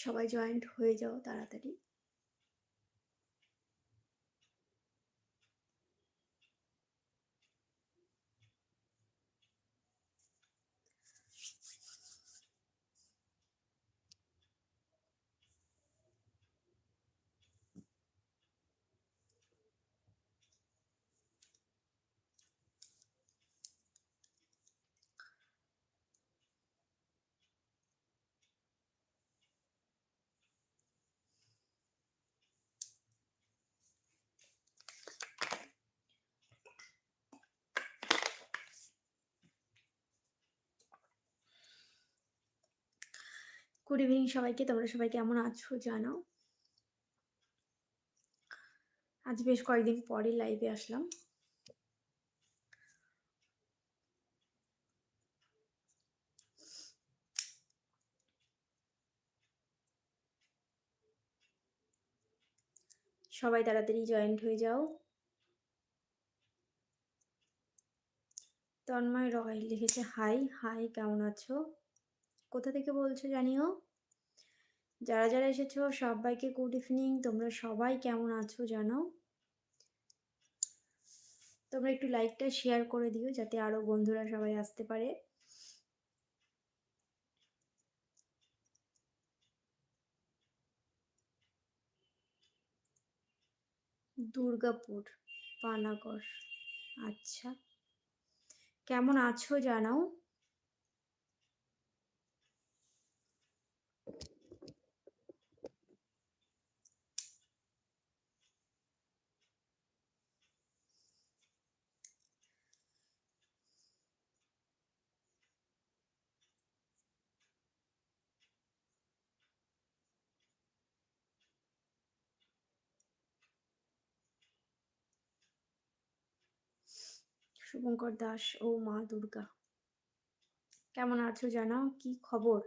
সবাই জয়েন্ট হয়ে যাও তাড়াতাড়ি। গুড ইভিনিং সবাইকে, তোমরা সবাই কেমন আছো জানাও। আজ বেশ কয়েকদিন পরে লাইভে আসলাম। সবাই তাড়াতাড়ি জয়েন্ট হয়ে যাও। তন্ময় রয় লিখেছে হাই হাই কেমন আছো? কোথা থেকে বলছো জানিও? যারা যারা এসেছ সবাইকে গুড ইভিনিং তোমরা সবাই কেমন আছো জানো? তোমরা একটু লাইকটা শেয়ার করে দিও যাতে আরও বন্ধুরা সবাই আসতে পারে। দুর্গাপুর, পানাগড় আচ্ছা। কেমন আছো জানাও? শুভঙ্কর দাস ও মা দুর্গা। কেমন আছো জানাও কি খবর?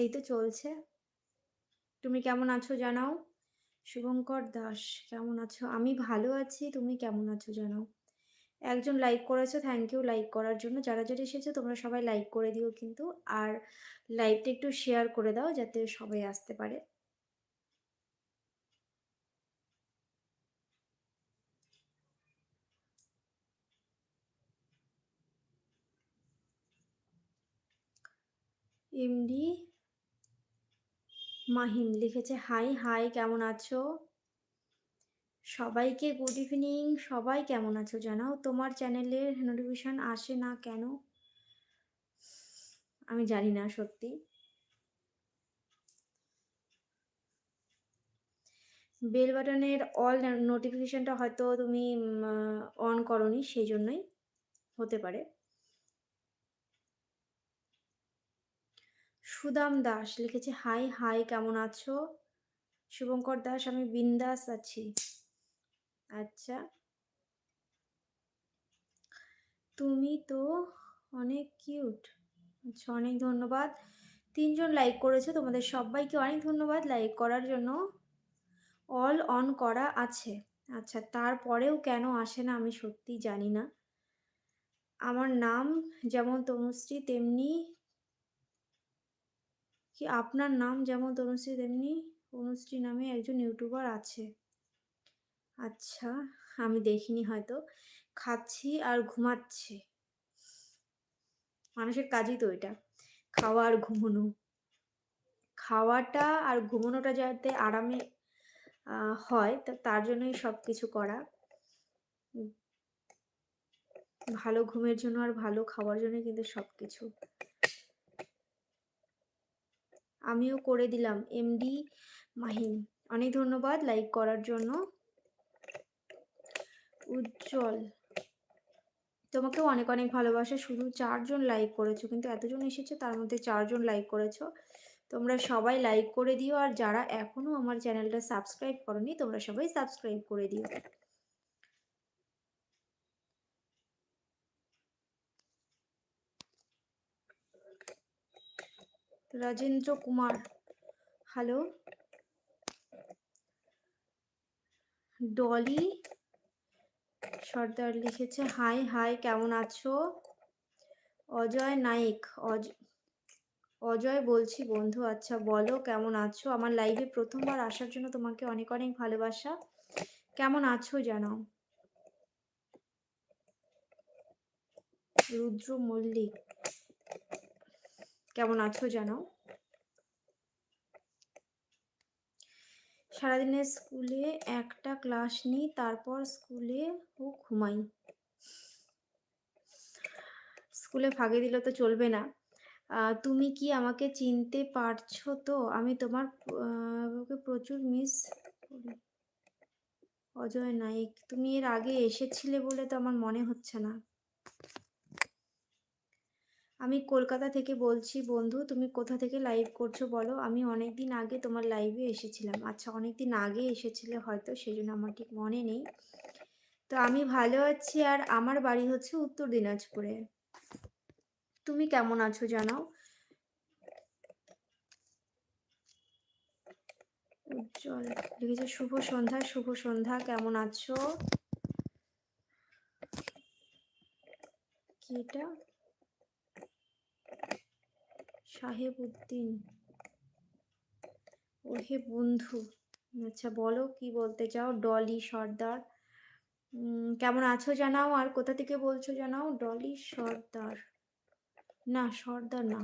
এই তো চলছে। তুমি কেমন আছো জানাও? শুভঙ্কর দাস, কেমন আছো? আমি ভালো আছি, তুমি কেমন আছো জানাও? একজন লাইক করেছ থ্যাংক ইউ লাইক করার জন্য। যারা যারা এসেছ, তোমরা সবাই লাইক করে দিও কিন্তু। আর লাইভটা একটু শেয়ার করে দাও, যাতে সবাই আসতে পারে। এমডি মাহিম লিখেছে হাই হাই কেমন আছো? সবাইকে গুড ইভিনিং সবাই কেমন আছো জানাও? তোমার চ্যানেলের নোটিফিকেশন আসে না কেন? আমি জানি না সত্যি। বেল বাটনের অল নোটিফিকেশনটা হয়তো তুমি অন করনি, সেই জন্যই হতে পারে। সুদাম দাস লিখেছে, হাই হাই, কেমন আছো? শুভঙ্কর দাস, আমি বিন্দাস আছি। আচ্ছা। তুমি তো অনেক কিউট। আচ্ছা অনেক ধন্যবাদ। তিনজন লাইক করেছে, তোমাদের সবাইকে অনেক ধন্যবাদ লাইক করার জন্য। অল অন করা আছে। আচ্ছা তারপরেও কেন আসে না আমি সত্যি জানি না। আমার নাম যেমন তনুশ্রী, তেমনি কি আপনার নাম যেমন তনুশ্রী, তেমনি অনুশ্রী নামে একজন ইউটিউবার আছে। আচ্ছা আমি দেখিনি হয়তো। খাচ্ছি আর ঘুমাচ্ছি। মানুষের কাজই তো এটা, খাওয়া আর ঘুমোনো। খাওয়াটা আর ঘুমোনোটা যাতে আরামে হয় তার জন্যই সব কিছু করা। ভালো ঘুমের জন্য আর ভালো খাওয়ার জন্য কিন্তু সব কিছু আমিও করে দিলাম। এমডি মাহিম, অনেক ধন্যবাদ লাইক করার জন্য। উজ্জ্বল, তোমাকেও অনেক অনেক ভালোবাসা। শুধু চারজন লাইক করেছ, কিন্তু এতজন এসেছে, তার মধ্যে চারজন লাইক করেছ। তোমরা সবাই লাইক করে দিও, আর যারা এখনও আমার চ্যানেলটা সাবস্ক্রাইব করনি, তোমরা সবাই সাবস্ক্রাইব করে দিও। রাজেন্দ্র কুমার। হ্যালো ডলি সর্দার লিখেছে হাই হাই কেমন আছো? অজয় নাইক, অজ, অজয় বলছি, বন্ধু আচ্ছা বলো, কেমন আছো? আমার লাইভে প্রথমবার আসার জন্য তোমাকে অনেক অনেক ভালোবাসা। কেমন আছো জানাও? রুদ্র মল্লিক কেমন আছো জানাও। সারাদিনে স্কুলে একটা ক্লাস নিই, তারপর স্কুলে ও ঘুমাই। স্কুলে ফাঁকে দিলে তো চলবে না। তুমি কি আমাকে চিনতে পারছ তো? আমি তোমার প্রচুর মিস করি। অজয় নাইক, তুমি এর আগে এসেছিলে বলে তো আমার মনে হচ্ছে না। আমি কলকাতা থেকে বলছি, বন্ধু, তুমি কোথা থেকে লাইভ করছ বলো? আমি অনেক দিন আগে তোমার লাইভে এসেছিলাম। আচ্ছা অনেক দিন আগে এসেছিলে হয়তো সেই জন্য আমার ঠিক মনে নেই। তো আমি ভালো আছি, আর আমার বাড়ি হচ্ছে উত্তর দিনাজপুরে। তুমি কেমন আছো জানাও? উজ্জ্বল, লিখেছে, শুভ সন্ধ্যা শুভ সন্ধ্যা, কেমন আছো? কি এটা? সাহেব উদ্দিন ওহে বন্ধু। আচ্ছা বলো কি বলতে চাও? ডলি, সর্দার। কেমন আছো জানাও? আর কোথা থেকে বলছো জানাও? ডলি, সর্দার। না সর্দার না।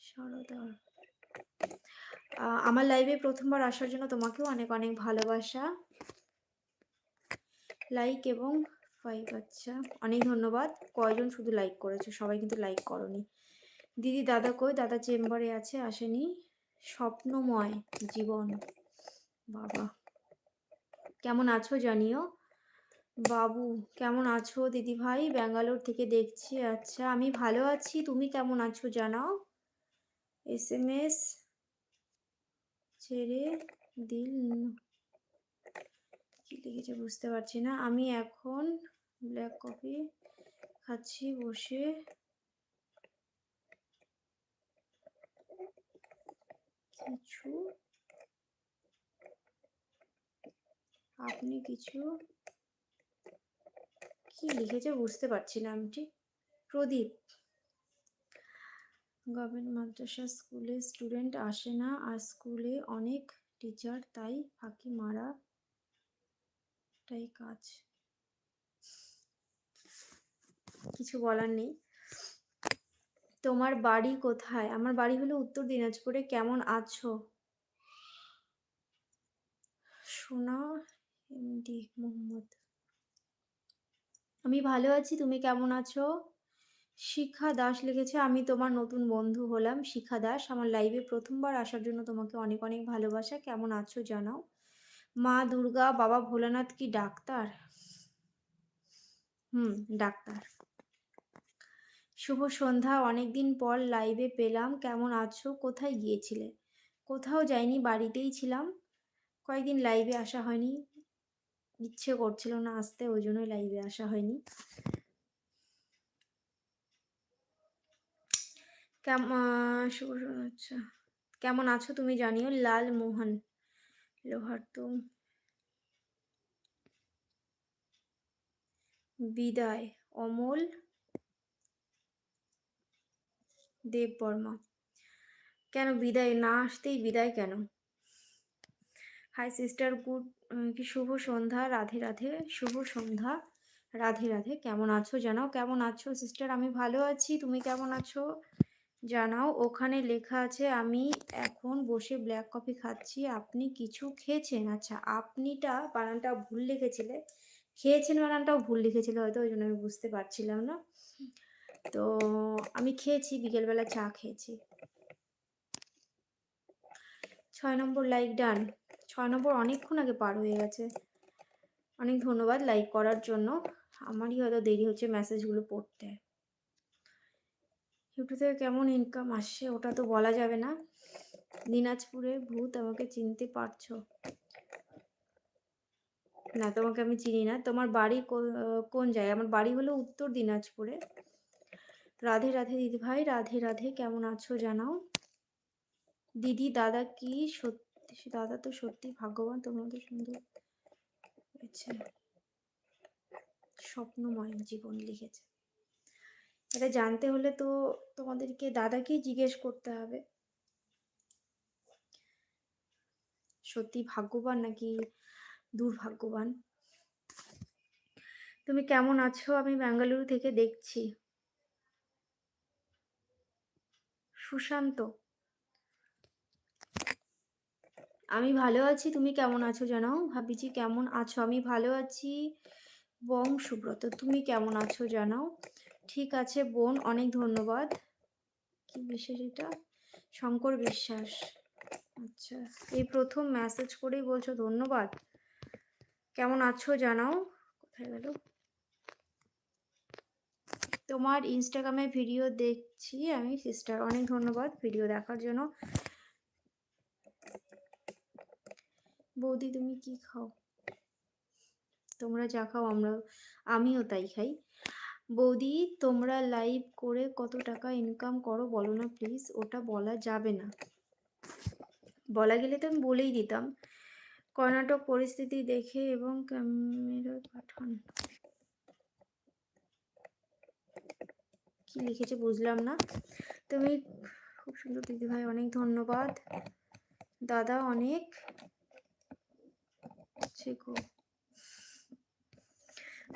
সরদার। আমার লাইভে প্রথমবার আসার জন্য তোমাকেও অনেক অনেক ভালোবাসা। লাইক এবং ফাইভ আচ্ছা। অনেক ধন্যবাদ। কয়জন শুধু লাইক করেছ? সবাই কিন্তু লাইক করনি। দিদি দাদা কই? দাদা চেম্বারে আছে, আসেনি। স্বপ্নময় জীবন। বাবা। কেমন আছো জানিও? বাবু, কেমন আছো দিদি ভাই? ব্যাঙ্গালোর থেকে দেখছি। আচ্ছা আমি ভালো আছি। তুমি কেমন আছো জানাও? এস এম এস ছেড়ে দিল কি লিখেছে বুঝতে পারছি না। আমি এখন ব্ল্যাক কফি খাচ্ছি, বসে কিছু? আপনি কিছু? কি লিখেছে বুঝতে পারছি না আমি ঠিক প্রদীপ। গভর্নমেন্ট মাদ্রাসা স্কুলে স্টুডেন্ট আসে না, আর স্কুলে অনেক টিচার, তাই ফাঁকি মারা তাই কাজ। কিছু বলার নেই। তোমার বাড়ি কোথায়? আমার বাড়ি হলো উত্তর দিনাজপুরে। কেমন আছো? সোনা, এমডি, মোহাম্মদ। আমি ভালো আছি, তুমি কেমন আছো? শিখা দাস লিখেছে, আমি তোমার নতুন বন্ধু হলাম। শিখা দাস, আমার লাইভে প্রথমবার আসার জন্য তোমাকে অনেক অনেক ভালোবাসা। কেমন আছো জানাও। মা দুর্গা, বাবা ভোলানাথ কি ডাক্তার? হুম, ডাক্তার। শুভ সন্ধ্যা, অনেকদিন পর লাইভে পেলাম। কেমন আছো? কোথায় গিয়েছিলে? কোথাও যাইনি, বাড়িতেই ছিলাম। কয়েকদিন লাইভে আসা হয়নি। ইচ্ছে করছিল না আসতে, ওই জন্যই লাইভে আসা হয়নি। কেমন আচ্ছা। কেমন আছো তুমি জানিও? লাল মোহন, লোহার তো বিদায়, অমল। দেব বর্মা কেন বিদায়? না আসতেই বিদায় কেন? হাই সিস্টার গুড কি শুভ সন্ধ্যা? রাধে রাধে, শুভ সন্ধ্যা। রাধে রাধে, কেমন আছো জানাও? কেমন আছো সিস্টার আমি ভালো আছি, তুমি কেমন আছো? জানাও। ওখানে লেখা আছে, আমি এখন বসে ব্ল্যাক কফি খাচ্ছি। আপনি কিছু খেয়েছেন? আচ্ছা আপনিটা বানানটা ভুল লিখেছিলে। খেয়েছেন বানানটাও ভুল লিখেছিল হয়তো, ওই জন্য আমি বুঝতে পারছিলাম না। তো আমি খেয়েছি, বিকেলবেলা চা খেয়েছি। ছয় নম্বর লাইক ডান ছয় নম্বর অনেকক্ষণ আগে পার হয়ে গেছে। অনেক ধন্যবাদ লাইক করার জন্য। আমারই হয়তো দেরি হচ্ছে মেসেজগুলো পড়তে। ইউটিউব থেকে কেমন ইনকাম আসছে ওটা তো বলা যাবে না। দিনাজপুরে ভূত, আমাকে চিনতে পারছ? না, তোমাকে আমি চিনি না। তোমার বাড়ি কোন জায়গায়? আমার বাড়ি হলো উত্তর দিনাজপুরে। রাধে রাধে দিদি ভাই, রাধে রাধে, কেমন আছো জানাও? দিদি, দাদা কি সত্যি দাদা তো সত্যি ভাগ্যবান তোমরা তো সুন্দর। আচ্ছা। স্বপ্নময় জীবন লিখেছে। এটা জানতে হলে তো তোমাদেরকে, দাদাকেই জিজ্ঞেস করতে হবে। সত্যি ভাগ্যবান নাকি দুর্ভাগ্যবান? তুমি কেমন আছো? আমি বেঙ্গালুরু থেকে দেখছি। সুশান্ত। আমি ভালো আছি, তুমি কেমন আছো জানাও? ভাবিছি কেমন আছো? আমি ভালো আছি। বং সুব্রত, তুমি কেমন আছো জানাও? ঠিক আছে, বোন, অনেক ধন্যবাদ। কি বিশেষ এটা? শঙ্কর বিশ্বাস। আচ্ছা এই প্রথম মেসেজ করেই বলছো ধন্যবাদ। কেমন আছো জানাও? কোথায় গেল? তোমার ইনস্টাগ্রামে ভিডিও দেখছি আমি সিস্টার অনেক ধন্যবাদ ভিডিও দেখার জন্য। বৌদি, তুমি কি খাও? তোমরা যা খাও, আমরা, আমিও তাই খাই। বৌদি, তোমরা লাইভ করে কত টাকা ইনকাম করো বলো না প্লিজ ওটা বলা যাবে না। বলা গেলে তো আমি বলেই দিতাম। কর্ণাটক পরিস্থিতি দেখে এবং ক্যামেরা পাঠান। কি লিখেছে বুঝলাম না। তুমি খুব সুন্দর দিদিভাই অনেক ধন্যবাদ। দাদা অনেক। গো।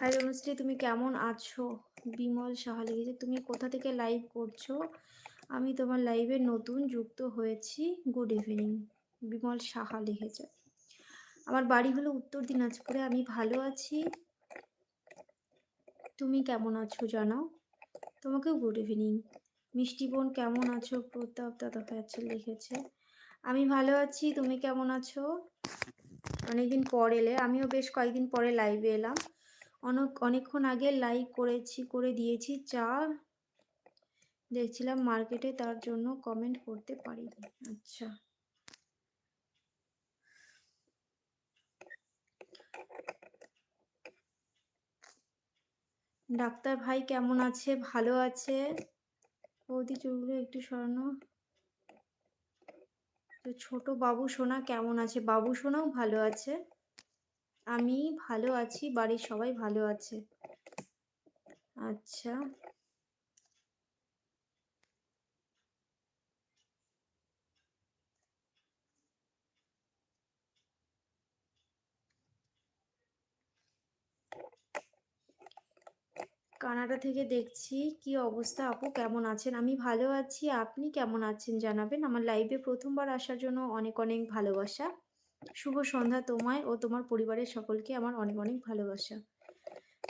হাই অনুশ্রী তুমি কেমন আছো? বিমল সাহা লিখেছে, তুমি কোথা থেকে লাইভ করছ? আমি তোমার লাইভে নতুন যুক্ত হয়েছি। গুড ইভিনিং বিমল সাহা লিখেছে। আমার বাড়ি হলো উত্তর দিনাজপুরে, আমি ভালো আছি। তুমি কেমন আছো জানাও। তোমাকেও গুড ইভিনিং মিষ্টি বোন, কেমন আছো? প্রতাপ দাদা ফ্যাচল লিখেছে। আমি ভালো আছি, তুমি কেমন আছো? অনেকদিন পর এলে, আমিও বেশ কয়েকদিন পরে লাইভে এলাম। অনেক, অনেকক্ষণ আগে লাইভ করেছি, করে দিয়েছি চা দেখছিলাম মার্কেটে তার জন্য কমেন্ট করতে পারিনি। আচ্ছা। ডাক্তার ভাই কেমন আছে? ভালো আছে? বৌদি চুলগুলো একটু সরানো। তো ছোট বাবু সোনা কেমন আছে? বাবু সোনাও ভালো আছে। আমি ভালো আছি, বাড়ির সবাই ভালো আছে। আচ্ছা। কানাডা থেকে দেখছি। কি অবস্থা আপু? কেমন আছেন? আমি ভালো আছি। আপনি কেমন আছেন জানাবেন? আমার লাইভে প্রথমবার আসার জন্য অনেক অনেক ভালোবাসা। শুভ সন্ধ্যা তোমায় ও তোমার পরিবারের সকলকে আমার অনেক অনেক ভালোবাসা।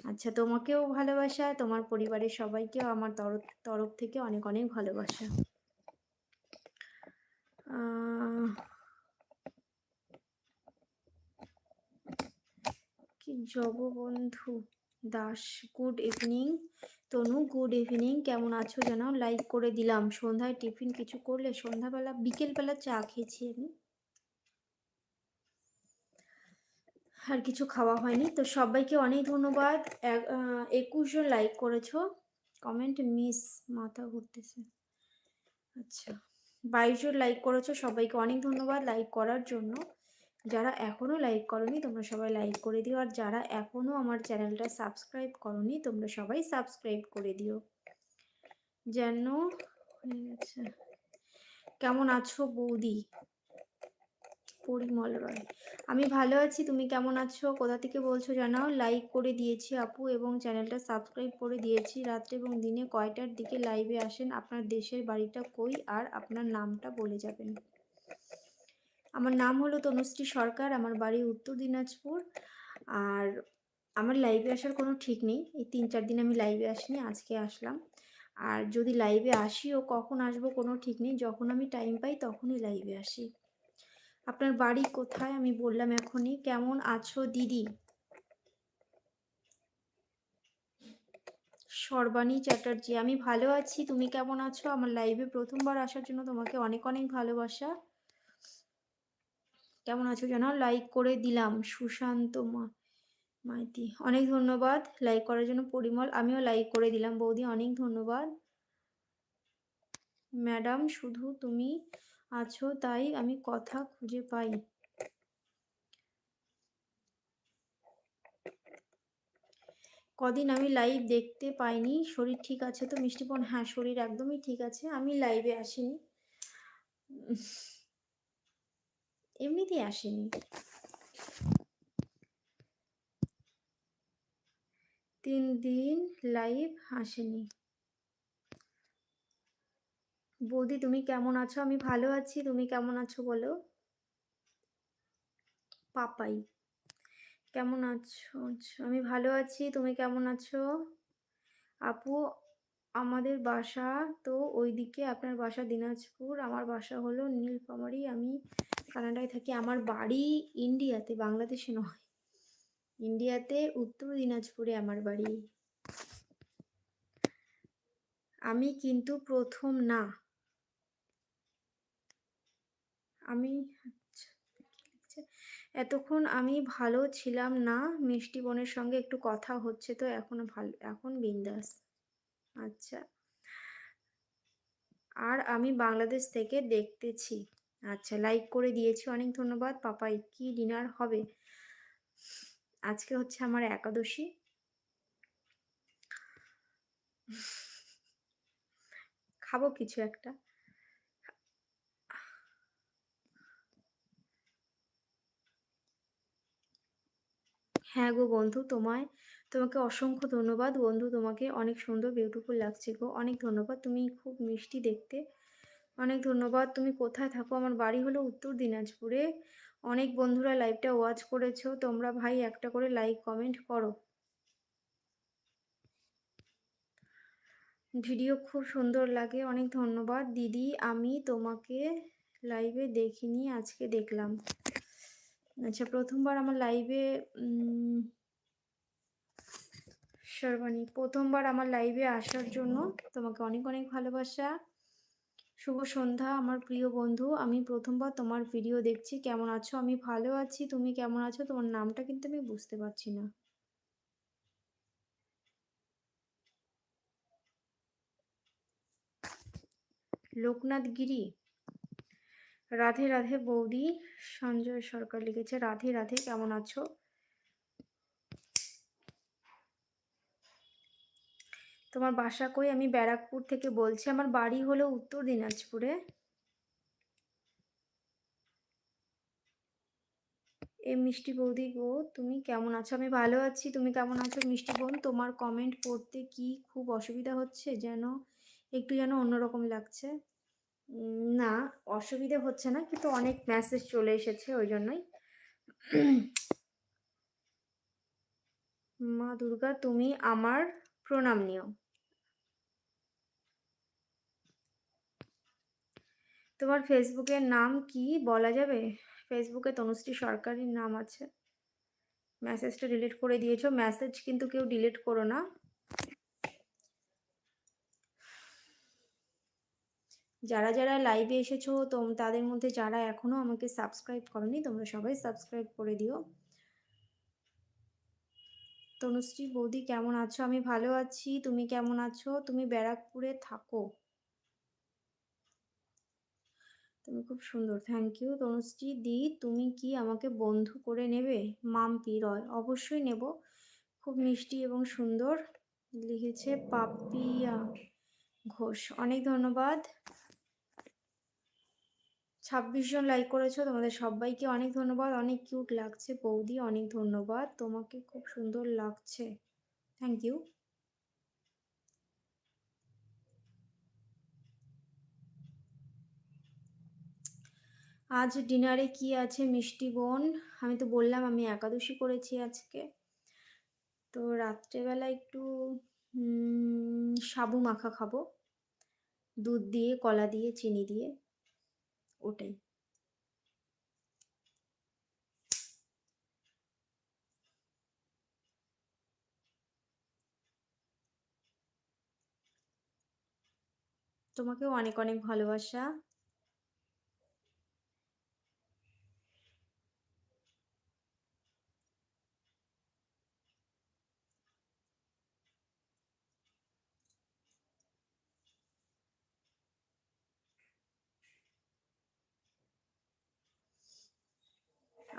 আচ্ছা তোমাকেও ভালোবাসা, তোমার পরিবারের সবাইকেও আমার তরফ তরফ থেকে অনেক অনেক ভালোবাসা। কি Jagabandhu? Das good evening Tanu good evening কেমন আছো জানাও লাইক করে দিলাম। সন্ধ্যায় টিফিন কিছু করলে সন্ধ্যাবেলা, বিকেলবেলা চা খেয়েছি আমি। আর কিছু খাওয়া হয়নি। তো সবাইকে অনেক ধন্যবাদ। একুশ জন লাইক করেছ। কমেন্ট মিস মাথা ঘুরতেছে। আচ্ছা। বাইশ জন লাইক করেছ। সবাইকে অনেক ধন্যবাদ লাইক করার জন্য। যারা এখনও লাইক করনি, তোমরা সবাই লাইক করে দিও। আর যারা এখনও আমার চ্যানেলটা সাবস্ক্রাইব করনি, তোমরা সবাই সাবস্ক্রাইব করে দিও। যেন আচ্ছা কেমন আছো বৌদি? পরিমল রয়। আমি ভালো আছি, তুমি কেমন আছো? কোথা থেকে বলছো জানাও। লাইক করে দিয়েছি আপু এবং চ্যানেলটা সাবস্ক্রাইব করে দিয়েছি। রাত্রে এবং দিনে কয়টার দিকে লাইভে আসেন? আপনার দেশের বাড়িটা কই? আর আপনার নামটা বলে যাবেন। আমার নাম হলো তনুশ্রী সরকার, আমার বাড়ি উত্তর দিনাজপুর। আর আমার লাইভে আসার কোনো ঠিক নেই, এই তিন চার দিন আমি লাইভে আসিনি, আজকে আসলাম। আর যদি লাইভে আসিও, কখন আসব কোনো ঠিক নেই, যখন আমি টাইম পাই তখনই লাইভে আসি। আপনার বাড়ি কোথায়? আমি বললাম এখনই। কেমন আছো দিদি? সর্বাণী চ্যাটার্জি, আমি ভালো আছি। তুমি কেমন আছো? আমার লাইভে প্রথমবার আসার জন্য তোমাকে অনেক অনেক ভালোবাসা। কেমন আছো জানাও লাইক করে দিলাম। সুশান্ত মা, মাইতি, অনেক ধন্যবাদ লাইক করার জন্য। পরিমল, আমিও লাইক করে দিলাম। বৌদি, অনেক ধন্যবাদ। ম্যাডাম, শুধু তুমি আছো, তাই আমি কথা খুঁজে পাই কদিন আমি লাইভ দেখতে পাইনি। শরীর ঠিক আছে তো? মিষ্টিপন হ্যাঁ শরীর একদমই ঠিক আছে। আমি লাইভে আসিনি। এমনিতেই আসেনি। তিন দিন লাইভ আসেনি। বৌদি তুমি কেমন আছো? আমি ভালো আছি তুমি কেমন আছো বলো? পাপাই কেমন আছো? আচ্ছা, আমি ভালো আছি তুমি কেমন আছো? আপু আমাদের বাসা তো ওইদিকে আপনার বাসা দিনাজপুর আমার বাসা হলো নীলফামারি আমি কানাডায় থাকি, আমার বাড়ি ইন্ডিয়াতে, বাংলাদেশে নয়। ইন্ডিয়াতে, উত্তর দিনাজপুরে আমার বাড়ি। আমি কিন্তু প্রথম না। আমি আচ্ছা এতক্ষণ আমি ভালো ছিলাম না। মিষ্টি বোনের সঙ্গে একটু কথা হচ্ছে তো, এখনও ভালো, এখন বিন্দাস। আচ্ছা। আর আমি বাংলাদেশ থেকে দেখতেছি। আচ্ছা লাইক করে দিয়েছি, অনেক ধন্যবাদ। পাপাই কি ডিনার হবে? আজকে হচ্ছে আমার একাদশী। খাব কিছু একটা। হ্যাঁ গো বন্ধু, তোমায়, তোমাকে অসংখ্য ধন্যবাদ। বন্ধু, তোমাকে অনেক সুন্দর বিউটিফুল লাগছে গো। অনেক ধন্যবাদ। তুমি খুব মিষ্টি দেখতে। অনেক ধন্যবাদ। তুমি কোথায় থাকো? আমার বাড়ি হলো উত্তর দিনাজপুরে। অনেক বন্ধুরা লাইভটা ওয়াচ করেছ। তোমরা ভাই একটা করে লাইক, কমেন্ট করো। ভিডিও খুব সুন্দর লাগে। অনেক ধন্যবাদ। দিদি, আমি তোমাকে লাইভে দেখিনি, আজকে দেখলাম। আচ্ছা প্রথমবার আমার লাইভে সর্বাণী, প্রথমবার আমার লাইভে আসার জন্য তোমাকে অনেক অনেক ভালোবাসা। শুভ সন্ধ্যা, আমার প্রিয় বন্ধু। আমি প্রথমবার তোমার ভিডিও দেখছি। কেমন আছো? আমি ভালো আছি। তুমি কেমন আছো? তোমার নামটা কিন্তু আমি বুঝতে পারছি না। লোকনাথ গিরি। রাধে রাধে বৌদি। সঞ্জয় সরকার লিখেছে, রাধে রাধে, কেমন আছো? তোমার বাসা কই? আমি ব্যারাকপুর থেকে বলছি। আমার বাড়ি হলো উত্তর দিনাজপুরে। এ মিষ্টি বৌদি গো, তুমি কেমন আছো? আমি ভালো আছি। তুমি কেমন আছো? মিষ্টি বোন, তোমার কমেন্ট পড়তে কি খুব অসুবিধা হচ্ছে? যেন একটু যেন অন্যরকম লাগছে। না, অসুবিধে হচ্ছে না, কিন্তু অনেক মেসেজ চলে এসেছে, ওই জন্যই। মা দুর্গা, তুমি আমার প্রণাম নিও। তোমার ফেসবুকের নাম কি বলা যাবে? ফেসবুকে তনুশ্রী সরকারের নাম আছে। মেসেজটা ডিলিট করে দিয়েছ। মেসেজ কিন্তু কেউ ডিলিট করো না। যারা যারা লাইভে এসেছ তো তাদের মধ্যে যারা এখনও আমাকে সাবস্ক্রাইব করনি, তোমরা সবাই সাবস্ক্রাইব করে দিও। তনুশ্রী বৌদি, কেমন আছো? আমি ভালো আছি। তুমি কেমন আছো? তুমি ব্যারাকপুরে থাকো। তুমি খুব সুন্দর থ্যাংক ইউ তনুশ্রী, দি, তুমি কি আমাকে বন্ধু করে নেবে? মাম্পি রয়, অবশ্যই নেব। খুব মিষ্টি এবং সুন্দর, লিখেছে পাপিয়া ঘোষ। অনেক ধন্যবাদ। ছাব্বিশ জন লাইক করেছ, তোমাদের সবাইকে অনেক ধন্যবাদ। অনেক কিউট লাগছে, বৌদি, অনেক ধন্যবাদ। তোমাকে খুব সুন্দর লাগছে। থ্যাংক ইউ আজ ডিনারে কি আছে মিষ্টি বোন? আমি তো বললাম, আমি একাদশী করেছি আজকে। তো রাত্রেবেলা একটু সাবু মাখা খাব। দুধ দিয়ে, কলা দিয়ে, চিনি দিয়ে, ওটাই। তোমাকেও অনেক অনেক ভালোবাসা।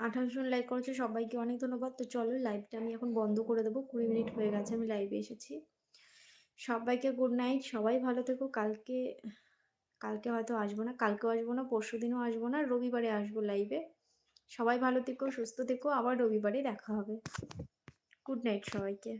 আঠাশ জন লাইক করেছে, সবাইকে অনেক ধন্যবাদ। তো চলো লাইভটা আমি এখন বন্ধ করে দেবো, কুড়ি মিনিট হয়ে গেছে, আমি লাইভে এসেছি। সবাইকে গুড নাইট সবাই ভালো থেকো, কালকে কালকে হয়তো আসব না, কালকেও আসব না, পরশু দিনও আসব না, রবিবারে আসব লাইভে সবাই ভালো থেকো, সুস্থ থেকো, আবার রবিবারে দেখা হবে। গুড নাইট সবাইকে।